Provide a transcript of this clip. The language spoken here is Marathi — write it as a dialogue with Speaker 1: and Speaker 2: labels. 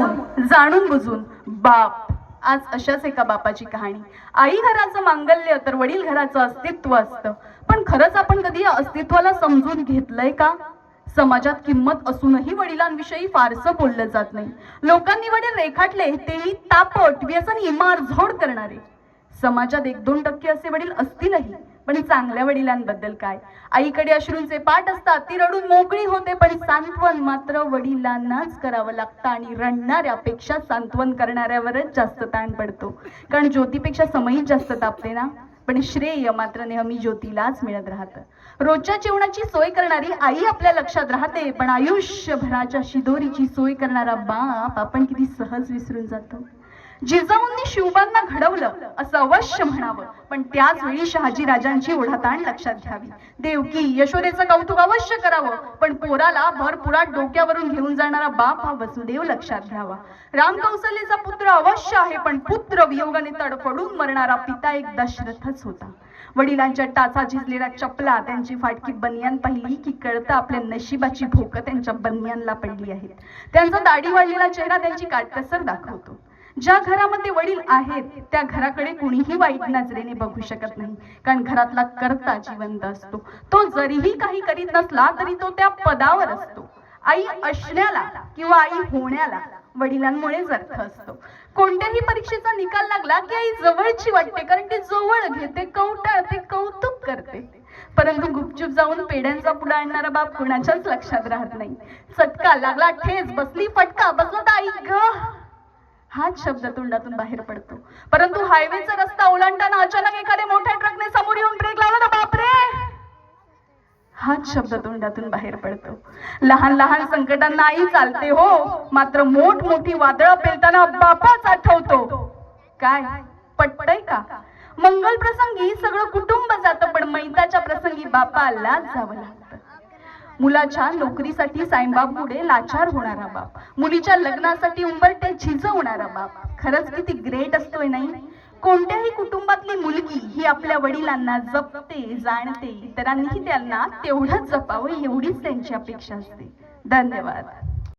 Speaker 1: जाणून बुजून बाप आज अशाच एका बापाची कहाणी. आई घराचं मांगल्य तर वडील घराचं अस्तित्व असतं. पण खरंच आपण कधी या अस्तित्वाला समजून घेतलंय का? समाजात किंमत असूनही वडिलांविषयी फारसं बोललं जात नाही. लोकांनी वडील रेखाटले तेही तापट व्यसन इमार झोड करणारे. समाजात एक दोन टक्के असे वडील असतीलही. पण चांगल्या वडिलांबद्दल काय? आईकडे अश्रूंचे पाठ असतात ती रडून मोकळी होते पण सांत्वन मात्र वडिलांनाच करावं लागतं आणि रडणाऱ्यापेक्षा सांत्वन करणाऱ्यावरच जास्त ताण पडतो. कारण ज्योतीपेक्षा समयीच जास्त तापते ना? पण श्रेय मात्र नेहमी ज्योतीलाच मिळत राहतं. रोजच्या जेवणाची सोय करणारी आई आपल्या लक्षात राहते पण आयुष्यभराच्या शिदोरीची सोय करणारा बाप आपण किती सहज विसरून जातो. जिजाऊंनी शिवबांना घडवलं असं अवश्य म्हणावं. पण त्याच वेळी शहाजी राजांची ओढाताण लक्षात घ्यावी. देवकी यशोदेचं कौतुक अवश्य करावं. पण पोराला भरपुरात डोक्यावरून घेऊन जाणारा बाप हा वसुदेव लक्षात घ्यावा. राम कौशल्यचा पुत्र अवश्य आहे पण पुत्र वियोगाने तडफडून मरणारा पिता एक दशरथच होता. वडिलांच्या टाचा झिजलेल्या चपला त्यांची फाटकी बनियान पाहिली की कळतं आपल्या नशिबाची भोकं त्यांच्या बनियानला पडली आहेत. त्यांचा दाढी वाढलेला चेहरा त्यांची काटकसर दाखवतो. ज्या घरामध्ये वडील आहेत त्या घराकडे कुणीही वाईट नजरेने बघू शकत नाही. कारण घरातला कर्ता जिवंत असतो. तो जरीही काही करीत नसला तरी तो त्या पदावर असतो. आई असण्याला किंवा आई होण्याला वडिलांमुळे अर्थ असतो. कोणत्याही परीक्षेचा निकाल लागला की आई जवळची वाटते कारण ती जवळ घेते कवटाळते कौतुक करते. परंतु गुपचूप जाऊन पेड्यांचा पुढा आणणारा बाप कुणाच्याच लक्षात राहत नाही. चटका लागला ठेच बसली फटका बसला आई ग! हाच शब्द तोंडातून बाहेर पडतो. परंतु हायवेचा रस्ता ओलांडताना अचानक एखाद्या मोठ्या ट्रकने समोर येऊन ब्रेक लावला ना बापरे! हाच शब्द तोंडातून बाहेर पडतो. लहान लहान संकटांना आई चालते हो. मात्र मोठ मोठी वादळं पेलताना बापाच आठवतो. काय? पटतय का? मंगल प्रसंगी सगळं कुटुंब जातं पण मैताच्या प्रसंगी बापालाच जावं लागतं. मुलाच्या नोकरीसाठी साईबाब पुढे लाचार होणारा बाप. मुलीच्या लग्नासाठी उंबरटे झिजवणारा बाप. खरंच किती ग्रेट असतोय नाही? कोणत्याही कुटुंबातली मुलगी ही आपल्या वडिलांना जपते जाणते इतरांनीही त्यांना तेवढंच जपावं एवढीच त्यांची अपेक्षा असते. धन्यवाद.